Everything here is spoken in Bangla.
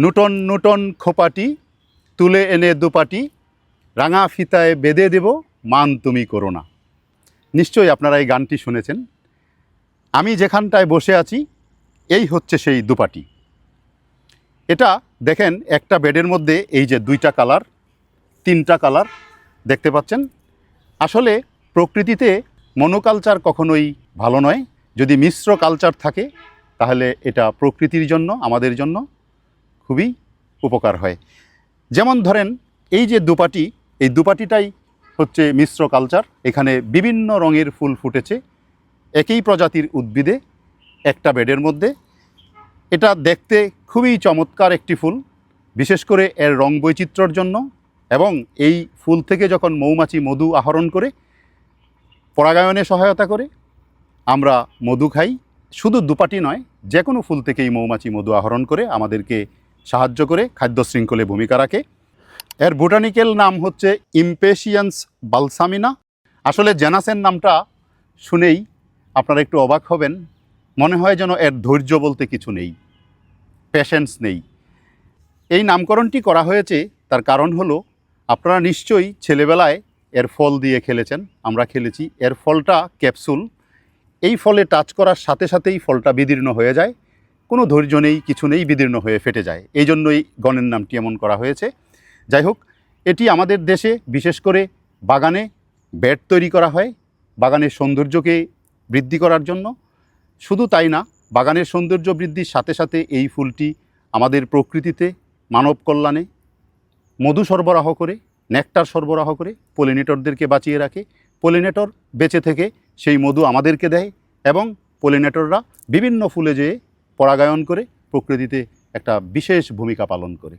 নুটন নুটন খোপাটি, তুলে এনে দুপাটি, রাঙা ফিতায় বেঁধে দেব, মান তুমি করো না। নিশ্চয়ই আপনারা এই গানটি শুনেছেন। আমি যেখানটায় বসে আছি, এই হচ্ছে সেই দুপাটি। এটা দেখেন, একটা বেডের মধ্যে এই যে দুইটা কালার, তিনটা কালার, দেখতে পাচ্ছেন? আসলে প্রকৃতিতে মনোকালচার কখনোই ভালো নয়। যদি মিশ্র কালচার থাকে, তাহলে এটা প্রকৃতির জন্য, আমাদের জন্য। খুবই উপকার হয়। যেমন ধরেন, এই যে দুপাটি, এই দুপাটিটাই হচ্ছে মিশ্র কালচার। এখানে বিভিন্ন রঙের ফুল ফুটেছে। একই প্রজাতির উদ্ভিদে, একটা বেডের মধ্যে। এটা দেখতে খুবই চমৎকার একটি ফুল, বিশেষ করে এর রং বৈচিত্র্যর জন্য এবং এই ফুল থেকে যখন মৌমাছি মধু আহরণ করে, পরাগায়নে সহায়তা করে, আমরা মধু খাই। শুধু দুপাটি নয় যে কোনো ফুল থেকেই মৌমাছি মধু আহরণ করে আমাদেরকে সাহায্য করে খাদ্য শৃঙ্খলে ভূমিকা রাখে। এর বোটানিক্যাল নাম হচ্ছে ইম্পেশিয়ান্স বালসামিনা। আসলে জেনাসের নামটা শুনেই আপনারা একটু অবাক হবেন। মনে হয় যেন এর ধৈর্য বলতে কিছু নেই পেশেন্স নেই। এই নামকরণটি করা হয়েছে, তার কারণ হলো আপনারা নিশ্চয়ই ছেলেবেলায় এর ফল দিয়ে খেলেছেন, আমরা খেলেছি। এর ফলটা ক্যাপসুল। এই ফলে টাচ করার সাথে সাথেই ফলটা বিদীর্ণ হয়ে যায়। কোনো ধৈর্য নেই, কিছু নেই, বিদীর্ণ হয়ে ফেটে যায়। এই জন্যই গণের নামটি এমন করা হয়েছে। যাই হোক, এটি আমাদের দেশে বিশেষ করে বাগানে বেড তৈরি করা হয়। বাগানের সৌন্দর্যকে বৃদ্ধি করার জন্য। শুধু তাই না, বাগানের সৌন্দর্য বৃদ্ধির সাথে সাথে এই ফুলটি আমাদের প্রকৃতিতে, মানব কল্যাণে, মধু সরবরাহ করে, নেকটার সরবরাহ করে, পলিনেটরদেরকে বাঁচিয়ে রাখে। পলিনেটর বেঁচে থেকে সেই মধু আমাদেরকে দেয় এবং পলিনেটররা বিভিন্ন ফুলে যেয়ে পরাগায়ন করে প্রকৃতিতে একটা বিশেষ ভূমিকা পালন করে।